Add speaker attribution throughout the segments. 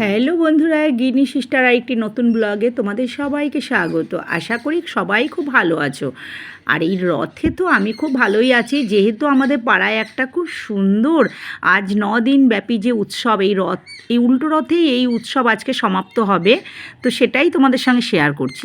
Speaker 1: Hello বন্ধুরা গিনি sister আর একটি নতুন ব্লগে তোমাদের সবাইকে স্বাগত। আশা করি সবাই খুব ভালো আছো। আর এই রথে তো আমি খুব ভালোই আছি যেহেতু আমাদের পাড়ায় একটা খুব সুন্দর আজ ন দিন ব্যাপী যে উৎসব এই রথ এই উল্টো রথেই এই উৎসব আজকে সমাপ্ত হবে। তো সেটাই তোমাদের সঙ্গে শেয়ার করছি।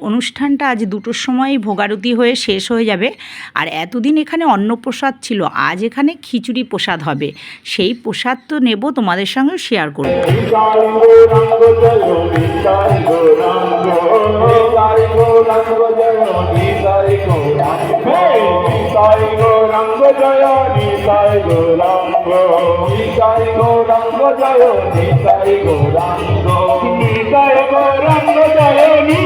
Speaker 1: অনুষ্ঠানটা আজ দুটোর সময় ভোগারতি হয়ে শেষ হয়ে যাবে আর এতদিন এখানে অন্নপ্রসাদ ছিল আজ এখানে খিচুড়ি প্রসাদ হবে সেই প্রসাদ তো নেব তোমাদের সঙ্গে শেয়ার করব
Speaker 2: জয় জয়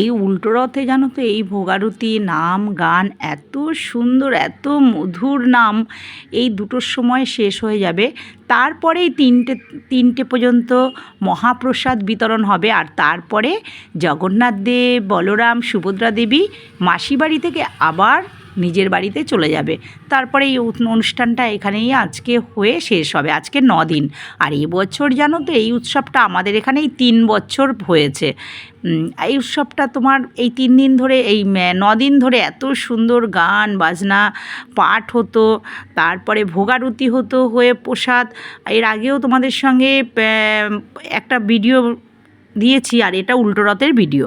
Speaker 1: এই উল্টো রথে জানো তো, এই ভোগারতি নাম, গান, এত সুন্দর, এত মধুর নাম, এই দুটোর সময় শেষ হয়ে যাবে। তারপরেই তিনটে তিনটে পর্যন্ত মহাপ্রসাদ বিতরণ হবে। আর তারপরে জগন্নাথ দেব, বলরাম, সুভদ্রা দেবী মাসি বাড়ি থেকে আবার নিজের বাড়িতে চলে যাবে। তারপরে এই অনুষ্ঠানটা এখানেই আজকে হয়ে শেষ হবে। আজকে ন দিন আর এই বছর জানো তো, এই উৎসবটা আমাদের এখানেই তিন বছর হয়েছে। এই উৎসবটা তোমার এই তিন দিন ধরে, এই ন দিন ধরে এত সুন্দর গান, বাজনা, পাঠ হতো। তারপরে ভোগারতি হতো হয়ে প্রসাদ। এর আগেও তোমাদের সঙ্গে একটা ভিডিও দিয়েছি, আর এটা উল্টো রথের video.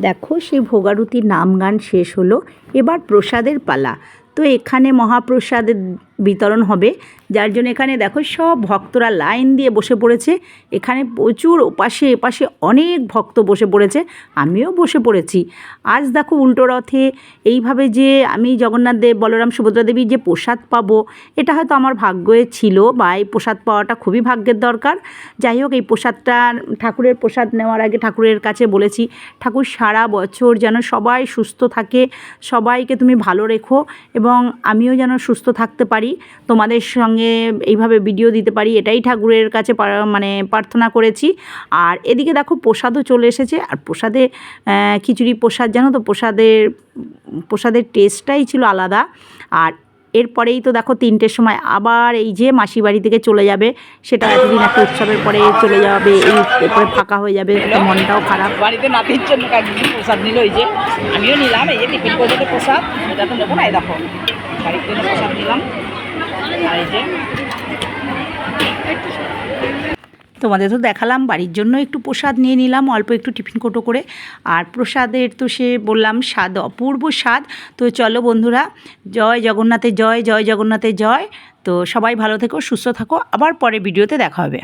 Speaker 1: দেখো সেই ভোগারতির নাম গান শেষ হলো। এবার প্রসাদের পালা। তো এখানে মহাপ্রসাদের বিতরণ হবে। যার জন্য এখানে দেখো সব ভক্তরা লাইন দিয়ে বসে পড়েছে। এখানে প্রচুর ওপাশে এপাশে অনেক ভক্ত বসে পড়েছে। আমিও বসে পড়েছি। আজ দেখো উল্টো রথে এইভাবে যে আমি জগন্নাথ দেব, বলরাম, সুভদ্রা দেবীর যে প্রসাদ পাবো, এটা হয়তো আমার ভাগ্যে ছিল বা এই প্রসাদ পাওয়াটা খুবই ভাগ্যের দরকার। যাই হোক, এই প্রসাদটা ঠাকুরের প্রসাদ নেওয়ার আগে ঠাকুরের কাছে বলেছি, ঠাকুর, সারা বছর যেন সবাই সুস্থ থাকে, সবাইকে তুমি ভালো রেখো এবং আমিও যেন সুস্থ থাকতে পারি। তোমাদের সঙ্গে এইভাবে ভিডিও দিতে পারি এটাই ঠাকুরের কাছে মানে প্রার্থনা করেছি। আর এদিকে দেখো প্রসাদও চলে এসেছে আর প্রসাদে খিচুড়ি প্রসাদ জানো তো প্রসাদের প্রসাদের টেস্টটাই ছিল আলাদা। আর এরপরেই তো দেখো তিনটের সময় আবার এই যে মাসি বাড়ি থেকে চলে যাবে সেটা এতদিন একটা উৎসবের পরে চলে যাবে এই এরপরে ফাঁকা হয়ে যাবে মনটাও খারাপ।
Speaker 3: বাড়িতে নাতির জন্য প্রসাদ নিল এই যে আমিও নিলাম এই যে টিফিন করে প্রসাদ এটা তো নেব না দেখো। প্রসাদ নিলাম। আর এই যে
Speaker 1: তোমাদের তো দেখালাম, বাড়ির জন্য একটু প্রসাদ নিয়ে নিলাম, অল্প একটু টিফিন কোটো করে। আর প্রসাদের তো সে বললাম, স্বাদ, অপূর্ব স্বাদ। তো চলো বন্ধুরা, জয় জগন্নাথের জয় জয় জগন্নাথের জয়। তো সবাই ভালো থেকো, সুস্থ থাকো। আবার পরে ভিডিওতে দেখা হবে।